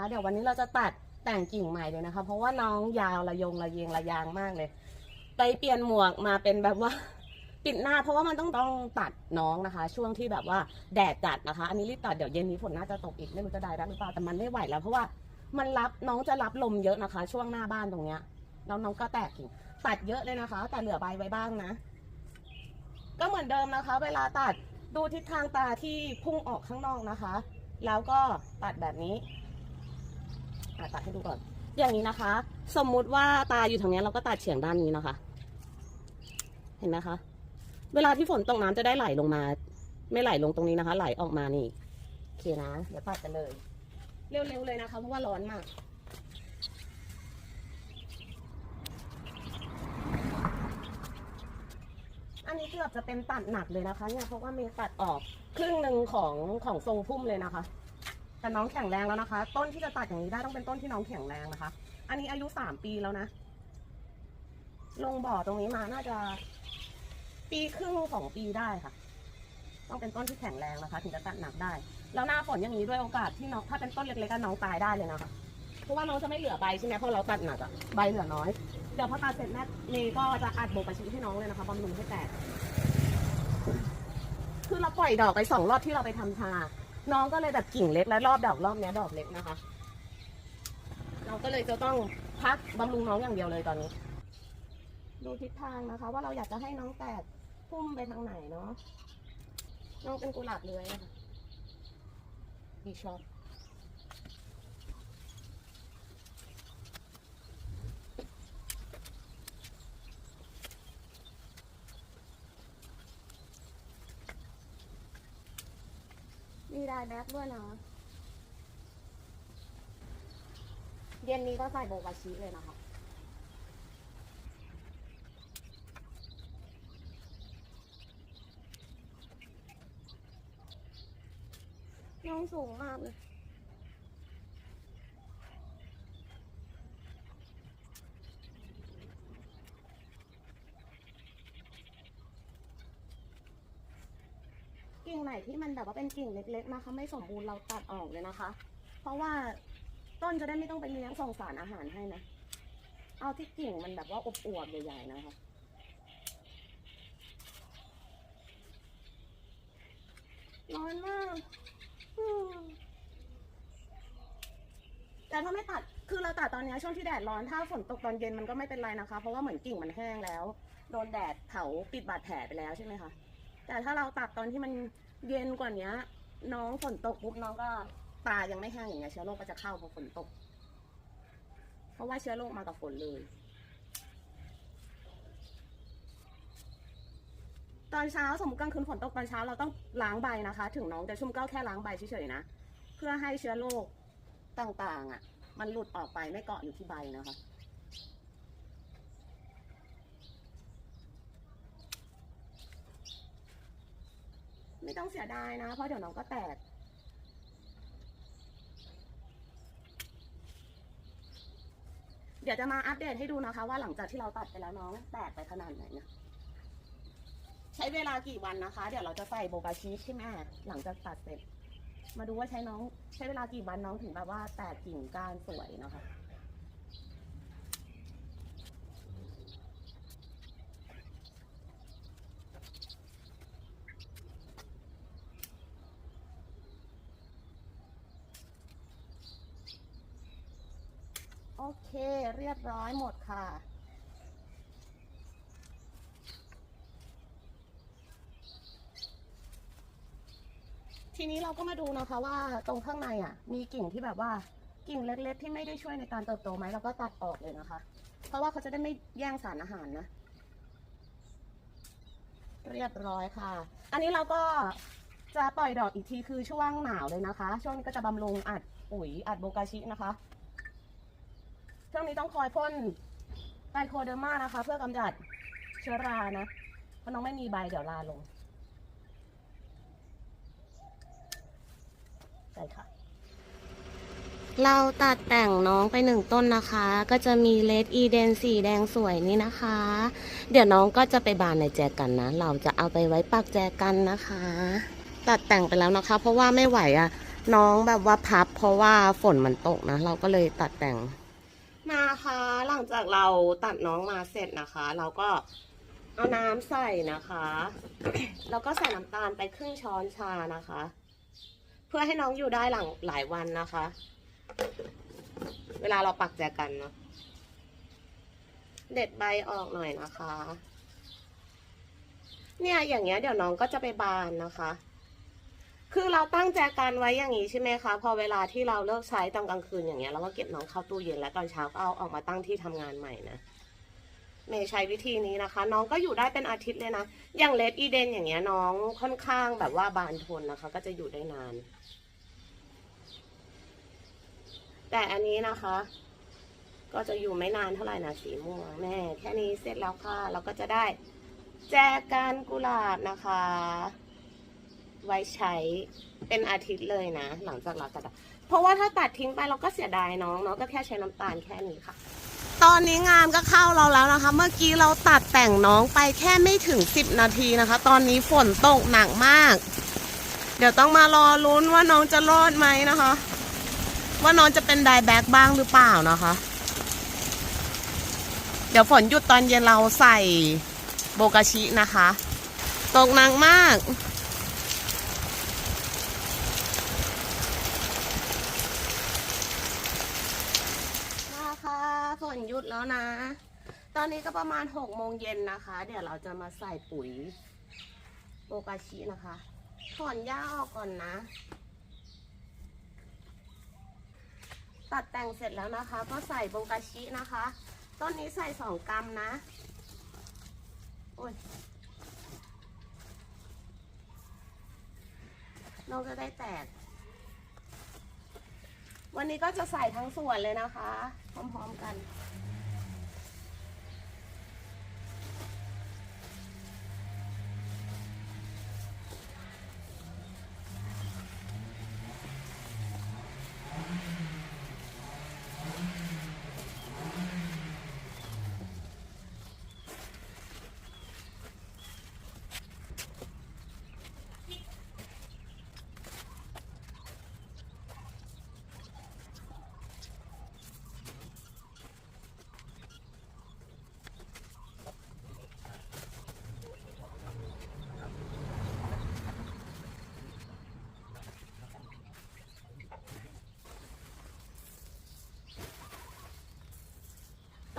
คะเดี๋ยววันนี้เราจะตัดแต่งกิ่งใหม่เลยนะคะ เพราะว่าน้องยาวระยงระเยงระยางมากเลยไปเปลี่ยนหมวกมาเป็นแบบว่าปิดหน้าเพราะว่ามันต้องต้องตัดน้องนะคะ ช่วงที่แบบว่าแดดจัดนะคะ อันนี้รีบตัดเดี๋ยวเย็นนี้ฝนน่าจะตกอีกไม่รู้จะได้รับหรือเปล่าแต่มันไม่ไหวแล้วเพราะว่ามันรับน้องจะรับลมเยอะนะคะ ช่วงหน้าบ้านตรงเนี้ยแล้วน้องก็แตกกิ่งตัดเยอะเลยนะคะ แต่เหลือใบไว้บ้างนะ ก็เหมือนเดิมนะคะ เวลาตัดดูทิศทางตาที่พุ่งออกข้างนอกนะคะ แล้วก็ตัดแบบนี้ อะตัดให้ดูก่อน อย่างนี้นะคะ สมมุติว่าตาอยู่ทางนี้เราก็ตัดเฉียงด้านนี้นะคะ เห็นไหมคะ เวลาที่ฝนตกน้ำจะได้ไหลลงมา ไม่ไหลลงตรงนี้นะคะ ไหลออกมานี่โอเคนะ เดี๋ยวตัดกันเลย เร็วๆเลยนะคะ เพราะว่าร้อนมากอันนี้เกือบจะเป็นตัดหนักเลยนะคะเนี่ยเพราะว่ามีตัดออกครึ่งหนึ่งของของทรงพุ่มเลยนะคะ แต่น้องแข็งแรงแล้วนะคะ ต้นที่จะตัดอย่างนี้ได้ต้องเป็นต้นที่น้องแข็งแรงนะคะ อันนี้อายุสามปีแล้วนะ ลงบ่อตรงนี้มาน่าจะ ปีครึ่งสองปีได้ค่ะ ต้องเป็นต้นที่แข็งแรงนะคะ ถึงจะตัดหนักได้ แล้วหน้าฝนอย่างนี้ด้วยโอกาสที่น้องถ้าเป็นต้นเล็กๆก็น้องตายได้เลยนะคะ เพราะว่าน้องจะไม่เหลือใบใช่ไหมเพราะเราตัดหนักอะใบเหลือน้อย เดี๋ยวพอตัดเสร็จแม่เมย์ก็จะอัดโบกกระชิให้น้องเลยนะคะบำรุงให้แตก คือเราปล่อยดอกไปสองรอบที่เราไปทำชา น้องก็เลยแบบกิ่งเล็กและรอบดอกรอบเนี้ยดอกเล็กนะคะ เราก็เลยจะต้องพักบำรุงน้องอย่างเดียวเลยตอนนี้ ดูทิศทางนะคะ ว่าเราอยากจะให้น้องแตกพุ่มไปทางไหนเนาะน้องเป็นกุหลาบเลยนะคะดีชอบ มีลายแบ็คด้วยนะ เย็นนี้ก็ใส่โบกาชีเลยนะคะน้องสูงมากเลย กิ่งไหน ที่มันแบบว่าเป็นกิ่งเล็กๆนะคะไม่สมบูรณ์เราตัดออกเลยนะคะ เพราะว่าต้นจะได้ไม่ต้องไปเลี้ยงส่งสารอาหารให้นะ เอาที่กิ่งมันแบบว่าอบอวบๆใหญ่ๆนะคะร้อนมากแต่ถ้าไม่ตัด คือเราตัดตอนนี้ช่วงที่แดดร้อน ถ้าฝนตกตอนเย็นมันก็ไม่เป็นไรนะคะ เพราะว่าเหมือนกิ่งมันแห้งแล้ว โดนแดดเผาปิดบาดแผลไปแล้วใช่ไหมคะ แต่ถ้าเราตัดตอนที่มัน เย็นกว่านี้น้องฝนตกปุ๊บน้องก็ ตายังไม่แห้งอย่างเงี้ยเชื้อโรคก็จะเข้าพอฝนตก เพราะว่าเชื้อโรคมากับฝนเลย ตอนเช้าสมมติกลางคืนฝนตกตอนเช้าเราต้องล้างใบนะคะ ถึงน้องจะชุ่มก็แค่ล้างใบเฉยๆนะ เพื่อให้เชื้อโรคต่างๆอะ มันหลุดออกไปไม่เกาะอยู่ที่ใบนะคะ ไม่ต้องเสียดายนะ เพราะเดี๋ยวน้องก็แตก เดี๋ยวจะมาอัปเดตให้ดูนะคะ ว่าหลังจากที่เราตัดไปแล้วน้องแตกไปขนาดไหนนะใช้เวลากี่วันนะคะ เดี๋ยวเราจะใส่โบกาชีใช่ไหมหลังจากตัดเสร็จ มาดูว่าใช้น้อง ใช้เวลากี่วันน้องถึงแบบว่าแตกกิ่งก้านสวยนะคะ เค เรียบร้อยหมดค่ะ ทีนี้เราก็มาดูนะคะว่าตรงข้างในอะ มีกิ่งที่แบบว่ากิ่งเล็กๆที่ไม่ได้ช่วยในการเติบโตไหมเราก็ตัดออกเลยนะคะ เพราะว่าเขาจะได้ไม่แย่งสารอาหารนะ เรียบร้อยค่ะ อันนี้เราก็จะปล่อยดอกอีกทีคือช่วงหนาวเลยนะคะ ช่วงนี้ก็จะบำรุงอัดปุ๋ยอัดโบกาชินะคะ ช่วงนี้ต้องคอยพ่นไตโคเดอร์มานะคะ เพื่อกำจัดเชื้อรานะ เพราะน้องไม่มีใบเดี๋ยวราลงใช่ค่ะ เราตัดแต่งน้องไปหนึ่งต้นนะคะ ก็จะมีเลดอีเดนสีแดงสวยนี่นะคะ เดี๋ยวน้องก็จะไปบานในแจกันนะ เราจะเอาไปไว้ปักแจกันนะคะ ตัดแต่งไปแล้วนะคะ เพราะว่าไม่ไหวอะน้องแบบว่าพับ เพราะว่าฝนมันตกนะ เราก็เลยตัดแต่ง มาค่ะหลังจากเราตัดน้องมาเสร็จนะคะ เราก็เอาน้ำใส่นะคะ แล้วก็ใส่น้ำตาลไปครึ่งช้อนชานะคะ เพื่อให้น้องอยู่ได้หลังหลายวันนะคะ เวลาเราปักแจกันเนาะเด็ดใบออกหน่อยนะคะ เนี่ยอย่างเงี้ยเดี๋ยวน้องก็จะไปบานนะคะ คือเราตั้งแจกันไว้อย่างนี้ใช่ไหมคะ พอเวลาที่เราเลิกใช้ตอนกลางคืนอย่างเงี้ยเราก็เก็บน้องเข้าตู้เย็นแล้วตอนเช้าก็เอาออกมาตั้งที่ทำงานใหม่นะเมย์ใช้วิธีนี้นะคะ น้องก็อยู่ได้เป็นอาทิตย์เลยนะ อย่างเลดอีเดนอย่างเงี้ยน้องค่อนข้างแบบว่าบานทนนะคะ ก็จะอยู่ได้นาน แต่อันนี้นะคะ ก็จะอยู่ไม่นานเท่าไหร่นะสีม่วงแม่แค่นี้เสร็จแล้วค่ะ เราก็จะได้แจกันกุหลาบนะคะ ไว้ใช้เป็นอาทิตย์เลยนะ หลังจากเราตัดอะเพราะว่าถ้าตัดทิ้งไปเราก็เสียดายน้องเนาะก็แค่ใช้น้ำตาลแค่นี้ค่ะ ตอนนี้งานก็เข้าเราแล้วนะคะ เมื่อกี้เราตัดแต่งน้องไปแค่ไม่ถึง 10 นาทีนะคะ ตอนนี้ฝนตกหนักมาก เดี๋ยวต้องมารอลุ้นว่าน้องจะรอดไหมนะคะ ว่าน้องจะเป็นไดแบ็กบ้างหรือเปล่านะคะ เดี๋ยวฝนหยุดตอนเย็นเราใส่โบกาชินะคะ ตกหนักมาก มาค่ะฝนหยุด แล้วนะ ตอนนี้ก็ประมาณหกโมงเย็นนะคะ เดี๋ยวเราจะมาใส่ปุ๋ยโบกาชินะคะ ถอนหญ้าออกก่อนนะ ตัดแต่งเสร็จแล้วนะคะ ก็ใส่โบกาชินะคะ ต้นนี้ใส่สองกรัมนะโอ้ยน้องจะได้แตก วันนี้ก็จะใส่ทั้งส่วนเลยนะคะ พร้อมๆกัน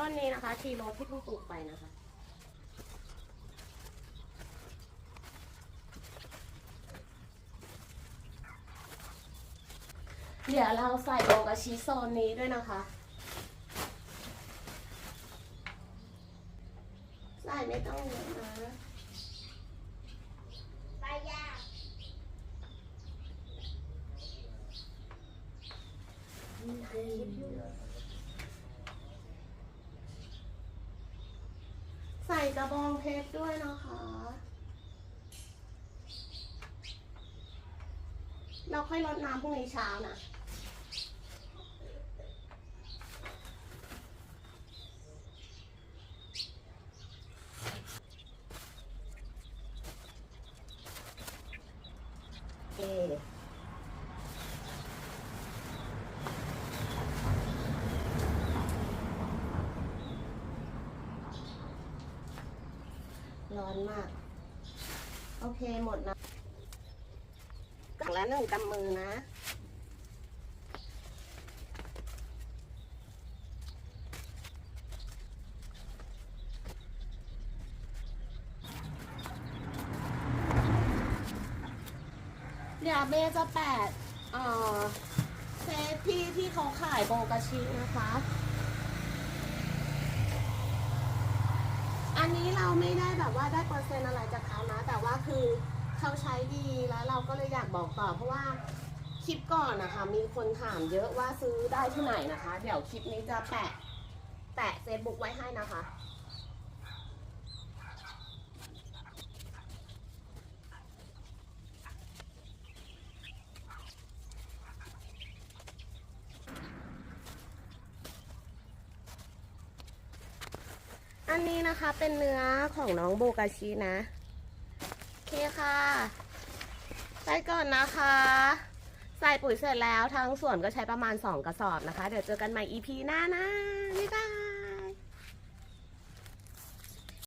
ต้นนี้นะคะทีโรสที่เพิ่งปลูกไปนะคะ เดี๋ยวเราใส่โอกาชิโซนนี้ด้วยนะคะ ใส่ไม่ต้องเยอะนะไปยาก ใส่ กระบองเพชรด้วยนะคะ เราค่อยรดน้ำพรุ่งนี้เช้านะ เอ ร้อนมาก โอเคหมดนะกล่องละหนึ่งกำมือนะ เดี๋ยวเบจะแปะเอ่อเซฟที่ที่เขาขายโบกาชินะคะ อันนี้เราไม่ได้แบบว่าได้เปอร์เซ็นต์อะไรจากเขานะ แต่ว่าคือเขาใช้ดีแล้วเราก็เลยอยากบอกต่อ เพราะว่าคลิปก่อนนะคะ มีคนถามเยอะว่าซื้อได้ที่ไหนนะคะ เดี๋ยวคลิปนี้จะแปะแปะเฟซบุ๊กไว้ให้นะคะ อันนี้นะคะเป็นเนื้อของน้องโบกาชินะ โอเคค่ะ ไปก่อนนะคะ ใส่ปุ๋ยเสร็จแล้วทั้งส่วนก็ใช้ประมาณ 2 กระสอบนะคะ เดี๋ยวเจอกันใหม่ EP หน้านะ บ๊ายบาย